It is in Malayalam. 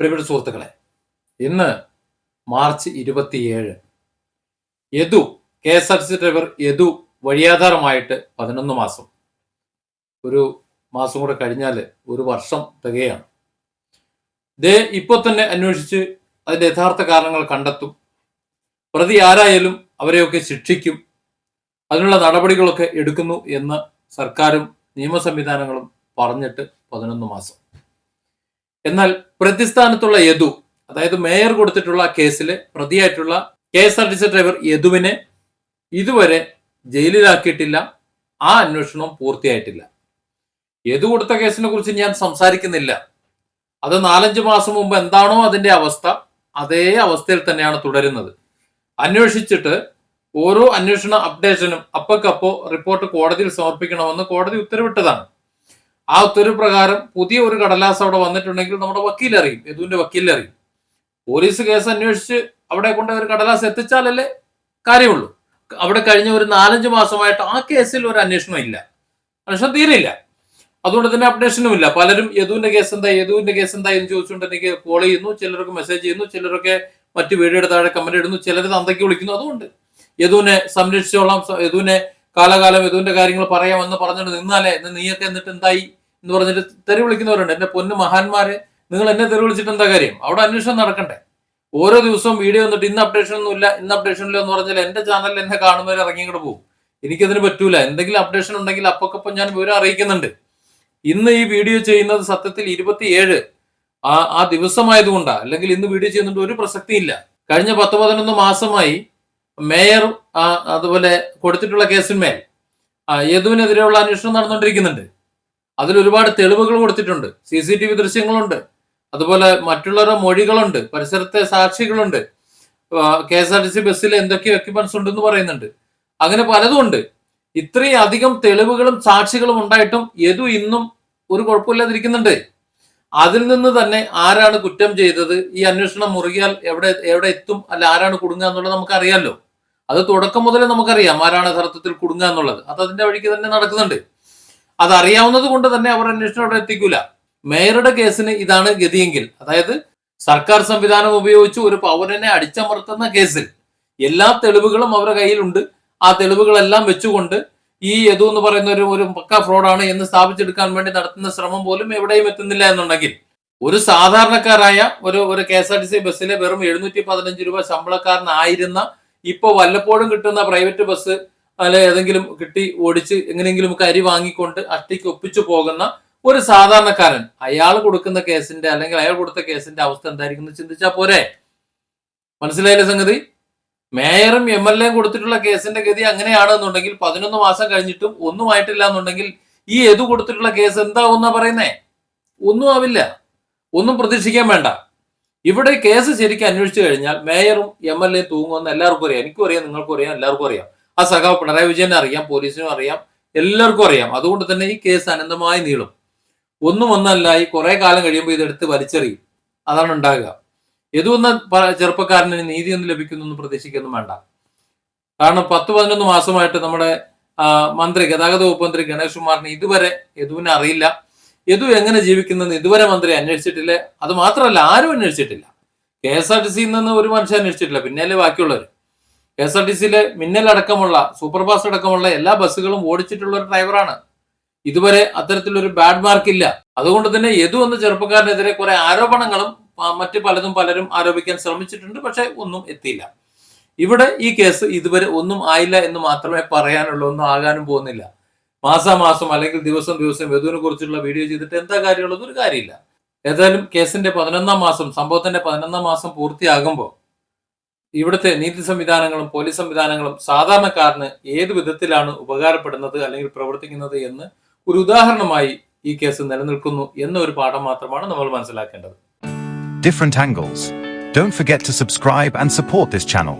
പ്രിയപ്പെട്ട സുഹൃത്തുക്കളെ ഇന്ന് മാർച്ച് ഇരുപത്തിയേഴ്. Yadu K S R C driver Yadu വഴിയാധാരമായിട്ട് പതിനൊന്ന് മാസം. ഒരു മാസം കൂടെ കഴിഞ്ഞാൽ ഒരു വർഷം തികയാണ്. ദേ ഇപ്പോൾ തന്നെ അന്വേഷിച്ച് അതിന്റെ യഥാർത്ഥ കാരണങ്ങൾ കണ്ടെത്തും. പ്രതി ആരായാലും അവരെയൊക്കെ ശിക്ഷിക്കും. അതിനുള്ള നടപടികളൊക്കെ എടുക്കുന്നു എന്ന് സർക്കാരും നിയമ സംവിധാനങ്ങളും പറഞ്ഞിട്ട് പതിനൊന്ന് മാസം. എന്നാൽ പ്രതിസ്ഥാനത്തുള്ള യദു അതായത് മേയർ കൊടുത്തിട്ടുള്ള കേസിലെ പ്രതിയായിട്ടുള്ള K S R T C driver യദുവിനെ ഇതുവരെ ജയിലിലാക്കിയിട്ടില്ല. ആ അന്വേഷണവും പൂർത്തിയായിട്ടില്ല. യദു കൊടുത്ത കേസിനെ കുറിച്ച് ഞാൻ സംസാരിക്കുന്നില്ല. അത് നാലഞ്ച് മാസം മുമ്പ് എന്താണോ അതിന്റെ അവസ്ഥ അതേ അവസ്ഥയിൽ തന്നെയാണ് തുടരുന്നത്. അന്വേഷിച്ചിട്ട് ഓരോ അന്വേഷണ അപ്ഡേഷനും അപ്പക്കപ്പോ റിപ്പോർട്ട് കോടതിയിൽ സമർപ്പിക്കണമെന്ന് കോടതി ഉത്തരവിട്ടതാണ്. ആ ഉത്തരവ് പ്രകാരം പുതിയ ഒരു കടലാസ് അവിടെ വന്നിട്ടുണ്ടെങ്കിൽ നമ്മുടെ വക്കീൽ അറിയും യദുവിന്റെ വക്കീൽ അറിയും. പോലീസ് കേസ് അന്വേഷിച്ച് അവിടെ കൊണ്ട് ഒരു കടലാസ് എത്തിച്ചാലല്ലേ കാര്യമുള്ളൂ. അവിടെ കഴിഞ്ഞ ഒരു നാലഞ്ച് മാസമായിട്ട് ആ കേസിൽ ഒരു അന്വേഷണം ഇല്ല. അന്വേഷണം തീരെയില്ല. അതുകൊണ്ട് തന്നെ അപ്ഡേഷനും ഇല്ല. പലരും യദുവിന്റെ കേസ് എന്താ യദുവിന്റെ കേസ് എന്താ എന്ന് ചോദിച്ചുകൊണ്ട് എനിക്ക് കോൾ ചെയ്യുന്നു ചിലർക്ക് മെസ്സേജ് ചെയ്യുന്നു ചിലരൊക്കെ മറ്റു വീഡിയോയുടെ താഴെ കമന്റ് ഇടുന്നു ചിലർ തന്തയ്ക്ക് വിളിക്കുന്നു. അതുകൊണ്ട് യദുവിനെ സംരക്ഷിച്ചോളാം. യദുവിനെ കാലകാലം യദുവിന്റെ കാര്യങ്ങൾ പറയാമെന്ന് പറഞ്ഞിട്ട് നിന്നാലേ നീയൊക്കെ എന്നിട്ട് എന്തായി? എന്ന് പറഞ്ഞിട്ട് തെറി വിളിക്കുന്നവരുണ്ട്. എന്റെ പൊന്നു മഹാന്മാരെ നിങ്ങൾ എന്നെ തെറി വിളിച്ചിട്ട് എന്താ കാര്യം? അവിടെ അന്വേഷണം നടക്കണ്ടേ? ഓരോ ദിവസവും വീഡിയോ വന്നിട്ട് ഇന്ന് അപ്ഡേഷൻ ഒന്നും ഇല്ല ഇന്ന് അപ്ഡേഷൻ ഇല്ല എന്ന് പറഞ്ഞാൽ എന്റെ ചാനലിൽ എന്നെ കാണുന്നവർ ഇറങ്ങി ഇങ്ങോട്ട് പോകും. എനിക്കതിന് പറ്റൂല. എന്തെങ്കിലും അപ്ഡേഷൻ ഉണ്ടെങ്കിൽ അപ്പൊക്കപ്പം ഞാൻ വിവരം അറിയിക്കുന്നുണ്ട്. ഇന്ന് ഈ വീഡിയോ ചെയ്യുന്നത് സത്യത്തിൽ ഇരുപത്തിയേഴ് ആ ആ ദിവസമായതുകൊണ്ടാ. അല്ലെങ്കിൽ ഇന്ന് വീഡിയോ ചെയ്യുന്നുണ്ട് ഒരു പ്രസക്തിയില്ല. കഴിഞ്ഞ പത്ത് പതിനൊന്ന് മാസമായി മേയർ അതുപോലെ കൊടുത്തിട്ടുള്ള കേസിന്മേൽ യദുവിനെതിരെയുള്ള അന്വേഷണം നടന്നുകൊണ്ടിരിക്കുന്നുണ്ട്. അതിൽ ഒരുപാട് തെളിവുകൾ കൊടുത്തിട്ടുണ്ട്. സി സി ടി വി ദൃശ്യങ്ങളുണ്ട്. അതുപോലെ മറ്റുള്ളവരുടെ മൊഴികളുണ്ട്. പരിസരത്തെ സാക്ഷികളുണ്ട്. K S R T C ബസ്സിൽ എന്തൊക്കെ എക്യുപ്മെന്റ്സ് ഉണ്ടെന്ന് പറയുന്നുണ്ട്. അങ്ങനെ പലതും ഉണ്ട്. ഇത്രയും അധികം തെളിവുകളും സാക്ഷികളും ഉണ്ടായിട്ടും യദു ഇന്നും ഒരു കുഴപ്പമില്ലാതിരിക്കുന്നുണ്ട്. അതിൽ നിന്ന് തന്നെ ആരാണ് കുറ്റം ചെയ്തത്? ഈ അന്വേഷണം മുറുകിയാൽ എവിടെ എവിടെ എത്തും? അല്ല ആരാണ് കുടുങ്ങുക എന്നുള്ളത് നമുക്കറിയാമല്ലോ അത് തുടക്കം മുതലേ നമുക്കറിയാം ആരാണ് യഥാർത്ഥത്തിൽ കുടുങ്ങുക എന്നുള്ളത്. അത് അതിന്റെ വഴിക്ക് തന്നെ നടക്കുന്നുണ്ട്. അതറിയാവുന്നത് കൊണ്ട് തന്നെ അവർ അന്വേഷണം അവിടെ എത്തിക്കൂല. മേയറുടെ കേസിന് ഇതാണ് ഗതിയെങ്കിൽ. അതായത് സർക്കാർ സംവിധാനം ഉപയോഗിച്ച് ഒരു പൗരനെ അടിച്ചമർത്തുന്ന കേസിൽ എല്ലാ തെളിവുകളും അവരുടെ കയ്യിലുണ്ട്. ആ തെളിവുകളെല്ലാം വെച്ചുകൊണ്ട് ഈ യദു എന്ന് പറയുന്ന ഒരു ഒരു പക്ക ഫ്രോഡാണ് എന്ന് സ്ഥാപിച്ചെടുക്കാൻ വേണ്ടി നടത്തുന്ന ശ്രമം പോലും എവിടെയും എത്തുന്നില്ല എന്നുണ്ടെങ്കിൽ. ഒരു സാധാരണക്കാരായ ഒരു ഒരു K S R T C ബസ്സിലെ വെറും എഴുന്നൂറ്റി പതിനഞ്ച് രൂപ ശമ്പളക്കാരനായിരുന്ന ഇപ്പോൾ വല്ലപ്പോഴും കിട്ടുന്ന പ്രൈവറ്റ് ബസ് അല്ലെ ഏതെങ്കിലും കിട്ടി ഓടിച്ച് എങ്ങനെയെങ്കിലും ഒക്കെ അരി വാങ്ങിക്കൊണ്ട് അട്ടിക്ക് ഒപ്പിച്ചു പോകുന്ന ഒരു സാധാരണക്കാരൻ. അയാൾ കൊടുക്കുന്ന കേസിന്റെ അല്ലെങ്കിൽ അയാൾ കൊടുത്ത കേസിന്റെ അവസ്ഥ എന്തായിരിക്കും എന്ന് ചിന്തിച്ചാൽ പോരെ? മനസ്സിലായില്ലേ സംഗതി? മേയറും എം എൽ എയും കൊടുത്തിട്ടുള്ള കേസിന്റെ ഗതി അങ്ങനെയാണെന്നുണ്ടെങ്കിൽ പതിനൊന്ന് മാസം കഴിഞ്ഞിട്ടും ഒന്നും ആയിട്ടില്ല എന്നുണ്ടെങ്കിൽ ഈ എതു കൊടുത്തിട്ടുള്ള കേസ് എന്താവുന്ന പറയുന്നേ? ഒന്നും ആവില്ല. ഒന്നും പ്രതീക്ഷിക്കാൻ വേണ്ട. ഇവിടെ കേസ് ശരിക്കും അന്വേഷിച്ചു കഴിഞ്ഞാൽ മേയറും എം എൽ എ തൂങ്ങുമെന്ന് എല്ലാവർക്കും അറിയാം. എനിക്കും അറിയാം നിങ്ങൾക്കും അറിയാം എല്ലാവർക്കും അറിയാം. ആ സഖാവ് പിണറായി വിജയനെ അറിയാം പോലീസിനും അറിയാം എല്ലാവർക്കും അറിയാം. അതുകൊണ്ട് തന്നെ ഈ കേസ് അനന്തമായി നീളും. ഒന്നും ഒന്നല്ല ഈ കുറെ കാലം കഴിയുമ്പോൾ ഇതെടുത്ത് വലിച്ചെറിയും. അതാണ് ഉണ്ടാകുക. പ- ചെറുപ്പക്കാരന് നീതിയൊന്നും ലഭിക്കുന്നൊന്നും പ്രതീക്ഷിക്കൊന്നും വേണ്ട. കാരണം പത്ത് പതിനൊന്ന് മാസമായിട്ട് നമ്മുടെ മന്ത്രി ഗതാഗത വകുപ്പ് മന്ത്രി ഗണേഷ് കുമാറിന് ഇതുവരെ യദുവിനെ അറിയില്ല. യദു എങ്ങനെ ജീവിക്കുന്നെന്ന് ഇതുവരെ മന്ത്രി അന്വേഷിച്ചിട്ടില്ല. അത് മാത്രമല്ല ആരും അന്വേഷിച്ചിട്ടില്ല. കെ എസ് ആർ ടി സിയിൽ നിന്ന് ഒരു മനുഷ്യൻ അന്വേഷിച്ചിട്ടില്ല. പിന്നെയല്ലേ ബാക്കിയുള്ളവർ എസ് ആർ ടി സിയിലെ മിന്നലടക്കമുള്ള സൂപ്പർ ഫാസ്റ്റ് അടക്കമുള്ള എല്ലാ ബസ്സുകളും ഓടിച്ചിട്ടുള്ള ഒരു ഡ്രൈവറാണ്. ഇതുവരെ അത്തരത്തിലൊരു ബാഡ് മാർക്ക് ഇല്ല. അതുകൊണ്ട് തന്നെ യദു എന്ന ചെറുപ്പക്കാരനെതിരെ കുറെ ആരോപണങ്ങളും മറ്റ് പലതും പലരും ആരോപിക്കാൻ ശ്രമിച്ചിട്ടുണ്ട് പക്ഷെ ഒന്നും എത്തിയില്ല. ഇവിടെ ഈ കേസ് ഇതുവരെ ഒന്നും ആയില്ല എന്ന് മാത്രമേ പറയാനുള്ളൂ ഒന്നും ആകാനും പോകുന്നില്ല. മാസാമാസം അല്ലെങ്കിൽ ദിവസം ദിവസം യദുവിനെ കുറിച്ചുള്ള വീഡിയോ ചെയ്തിട്ട് എന്താ കാര്യമുള്ളത്? ഒരു കാര്യമില്ല. ഏതായാലും കേസിന്റെ പതിനൊന്നാം മാസം സംഭവത്തിന്റെ പതിനൊന്നാം മാസം പൂർത്തിയാകുമ്പോൾ ഇവിടുത്തെ നീതി സംവിധാനങ്ങളും പോലീസ് സംവിധാനങ്ങളും സാധാരണക്കാരന് ഏത് വിധത്തിലാണ് ഉപകാരപ്പെടുന്നത് അല്ലെങ്കിൽ പ്രവർത്തിക്കുന്നത് എന്ന് ഒരു ഉദാഹരണമായി ഈ കേസ് നിലനിൽക്കുന്നു എന്നൊരു പാഠം മാത്രമാണ് നമ്മൾ മനസ്സിലാക്കേണ്ടത് different angles don't forget to subscribe and support this channel.